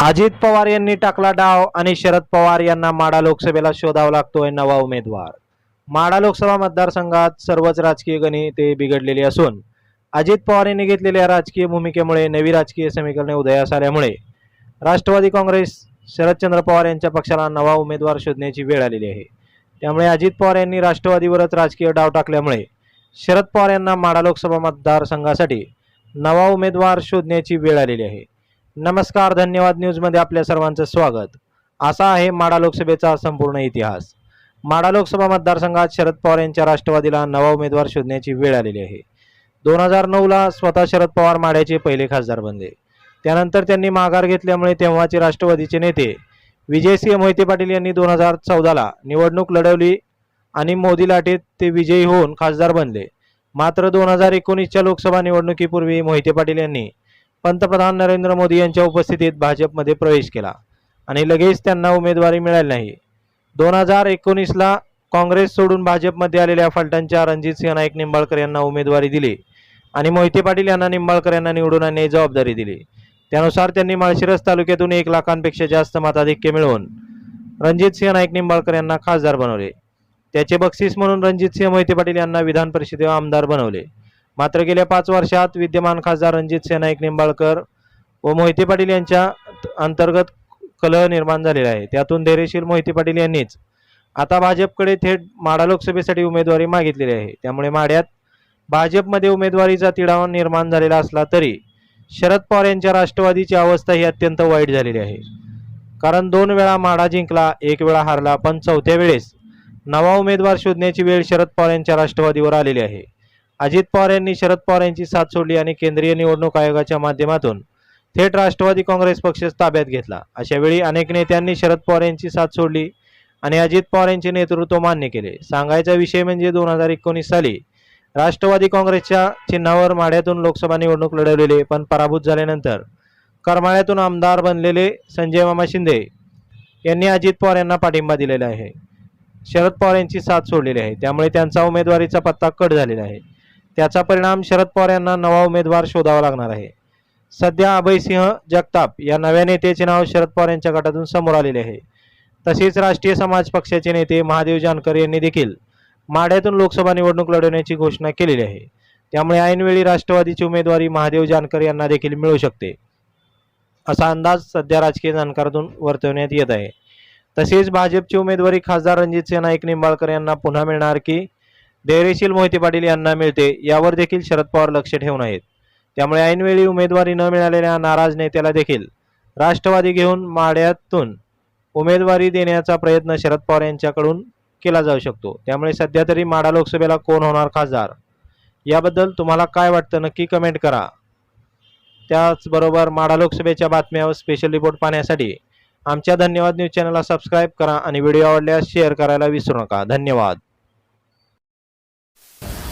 अजित पवार यांनी टाकला डाव आणि शरद पवार यांना माडा लोकसभेला शोधावा लागतोय नवा उमेदवार. माडा लोकसभा मतदारसंघात सर्वच राजकीय गणिते बिघडलेली असून अजित पवार यांनी घेतलेल्या राजकीय भूमिकेमुळे नवी राजकीय समीकरणे उदयास आल्यामुळे राष्ट्रवादी काँग्रेस शरदचंद्र पवार यांच्या पक्षाला नवा उमेदवार शोधण्याची वेळ आलेली आहे. त्यामुळे अजित पवार यांनी राष्ट्रवादीवरच राजकीय डाव टाकल्यामुळे शरद पवार यांना माडा लोकसभा मतदारसंघासाठी नवा उमेदवार शोधण्याची वेळ आलेली आहे. नमस्कार धन्यवाद न्यूजमध्ये आपल्या सर्वांचं स्वागत. असा आहे माडा लोकसभेचा संपूर्ण इतिहास. माडा लोकसभा मतदारसंघात शरद पवार यांच्या राष्ट्रवादीला नवा उमेदवार शोधण्याची वेळ आलेली आहे. दोन हजार नऊला स्वतः शरद पवार माड्याचे पहिले खासदार बनले. त्यानंतर त्यांनी माघार घेतल्यामुळे तेव्हाचे राष्ट्रवादीचे नेते विजयसिंह मोहिते पाटील यांनी दोन हजार चौदाला निवडणूक लढवली आणि मोदी लाटेत ते विजयी होऊन खासदार बनले. मात्र दोन हजार एकोणीसच्या लोकसभा निवडणुकीपूर्वी मोहिते पाटील यांनी पंतप्रधान नरेंद्र मोदी यांच्या उपस्थितीत भाजपमध्ये प्रवेश केला. आणि लगेच त्यांना उमेदवारी मिळाली नाही. दोन हजार एकोणीसला काँग्रेस सोडून भाजपमध्ये आलेल्या फलटणच्या रणजितसिंह नाईक निंबाळकर यांना उमेदवारी दिली. आणि मोहिते पाटील यांना निंबाळकर यांना निवडून आणण्याची जबाबदारी दिली. त्यानुसार त्यांनी माळशिरस तालुक्यातून एक लाखांपेक्षा जास्त मताधिक्य मिळवून रणजित सिंह नाईक निंबाळकर यांना खासदार बनवले. त्याचे बक्षीस म्हणून रणजित सिंह मोहिते पाटील यांना विधान परिषदेवर आमदार बनवले. मात्र गेल्या पाच वर्षात विद्यमान खासदार रणजित सेनाईक निंबाळकर व मोहिते पाटील यांच्या अंतर्गत कलह निर्माण झालेला आहे. त्यातून धैर्यशील मोहिते पाटील यांनीच आता भाजपकडे थेट माढा लोकसभेसाठी उमेदवारी मागितलेली आहे. त्यामुळे माड्यात भाजपमध्ये उमेदवारीचा तिढावा निर्माण झालेला असला तरी शरद पवार यांच्या राष्ट्रवादीची अवस्था ही अत्यंत वाईट झालेली आहे. कारण दोन वेळा माडा जिंकला एक वेळा हारला पण चौथ्या वेळेस नवा उमेदवार शोधण्याची वेळ शरद पवार यांच्या राष्ट्रवादीवर आलेली आहे. अजित पवार यांनी शरद पवार यांची साथ सोडली आणि केंद्रीय निवडणूक आयोगाच्या माध्यमातून थेट राष्ट्रवादी काँग्रेस पक्ष ताब्यात घेतला. अशावेळी अनेक नेत्यांनी शरद पवार यांची साथ सोडली आणि अजित पवार यांचे नेतृत्व मान्य केले. सांगायचा विषय म्हणजे दोन हजार एकोणीस साली राष्ट्रवादी काँग्रेसच्या चिन्हावर माढ्यातून लोकसभा निवडणूक लढवलेले पण पराभूत झाल्यानंतर करमाळ्यातून आमदार बनलेले संजय मामा शिंदे यांनी अजित पवार यांना पाठिंबा दिलेला आहे. शरद पवार यांची साथ सोडलेली आहे. त्यामुळे त्यांचा उमेदवारीचा पत्ता कट झालेला आहे. त्याचा परिणाम शरद पवार यांना नवा उमेदवार शोधावा लागणार आहे. सध्या अभयसिंह जगताप या नव्या नेत्याचे नाव शरद पवार यांच्या गटातून समोर आलेले आहे. तसेच राष्ट्रीय समाज पक्षाचे नेते महादेव जानकर यांनी देखील माढ्यातून लोकसभा निवडणूक लढवण्याची घोषणा केलेली आहे. त्यामुळे ऐनवेळी राष्ट्रवादीची उमेदवारी महादेव जानकर यांना देखील मिळू शकते. असा अंदाज सध्या राजकीय जाणकारातून वर्तवण्यात येत आहे. तसेच भाजपची उमेदवारी खासदार रणजित रणजितसिंह नाईक निंबाळकर यांना पुन्हा मिळणार की धैर्यशील मोहिते पाटील यांना मिळते यावर देखील शरद पवार लक्ष ठेवून आहेत. त्यामुळे ऐनवेळी उमेदवारी न मिळालेल्या नाराज नेत्याला देखील राष्ट्रवादी घेऊन माड्यातून उमेदवारी देण्याचा प्रयत्न शरद पवार यांच्याकडून केला जाऊ शकतो. त्यामुळे सध्या तरी माढा लोकसभेला कोण होणार खासदार? याबद्दल तुम्हाला काय वाटतं नक्की कमेंट करा. त्याचबरोबर माढा लोकसभेच्या बातम्यावर स्पेशल रिपोर्ट पाहण्यासाठी आमच्या धन्यवाद न्यूज चॅनलला सबस्क्राईब करा आणि व्हिडिओ आवडल्यास शेअर करायला विसरू नका. धन्यवाद.